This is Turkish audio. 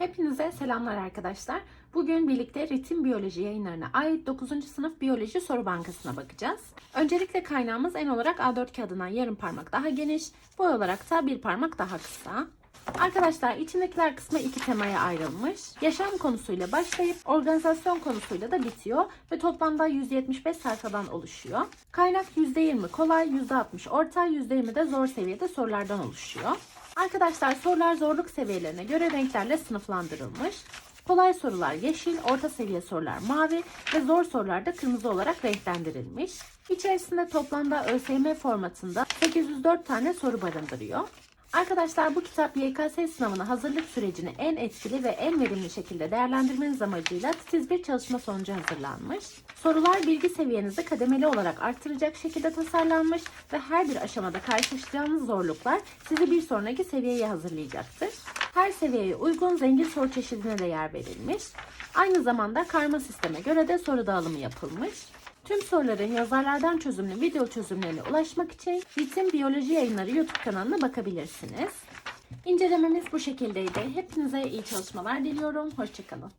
Hepinize selamlar arkadaşlar. Bugün birlikte ritim biyoloji yayınlarına ait 9. sınıf biyoloji soru bankasına bakacağız. Öncelikle kaynağımız en olarak A4 kağıdından yarım parmak daha geniş, boy olarak da bir parmak daha kısa. Arkadaşlar içindekiler kısmı iki temaya ayrılmış. Yaşam konusuyla başlayıp organizasyon konusuyla da bitiyor ve toplamda 175 sayfadan oluşuyor. Kaynak %20 kolay, %60 orta, %20 de zor seviyede sorulardan oluşuyor. Arkadaşlar sorular zorluk seviyelerine göre renklerle sınıflandırılmış. Kolay sorular yeşil, orta seviye sorular mavi ve zor sorular da kırmızı olarak renklendirilmiş. İçerisinde toplamda ÖSYM formatında 804 tane soru barındırıyor. Arkadaşlar bu kitap YKS sınavına hazırlık sürecini en etkili ve en verimli şekilde değerlendirmeniz amacıyla titiz bir çalışma sonucu hazırlanmış. Sorular bilgi seviyenizi kademeli olarak artıracak şekilde tasarlanmış ve her bir aşamada karşılaşacağınız zorluklar sizi bir sonraki seviyeye hazırlayacaktır. Her seviyeye uygun zengin soru çeşidine de yer verilmiş. Aynı zamanda karma sisteme göre de soru dağılımı yapılmış. Tüm soruların yazarlardan çözümlü video çözümlerine ulaşmak için Ritim Biyoloji Yayınları YouTube kanalına bakabilirsiniz. İncelememiz bu şekildeydi. Hepinize iyi çalışmalar diliyorum. Hoşçakalın.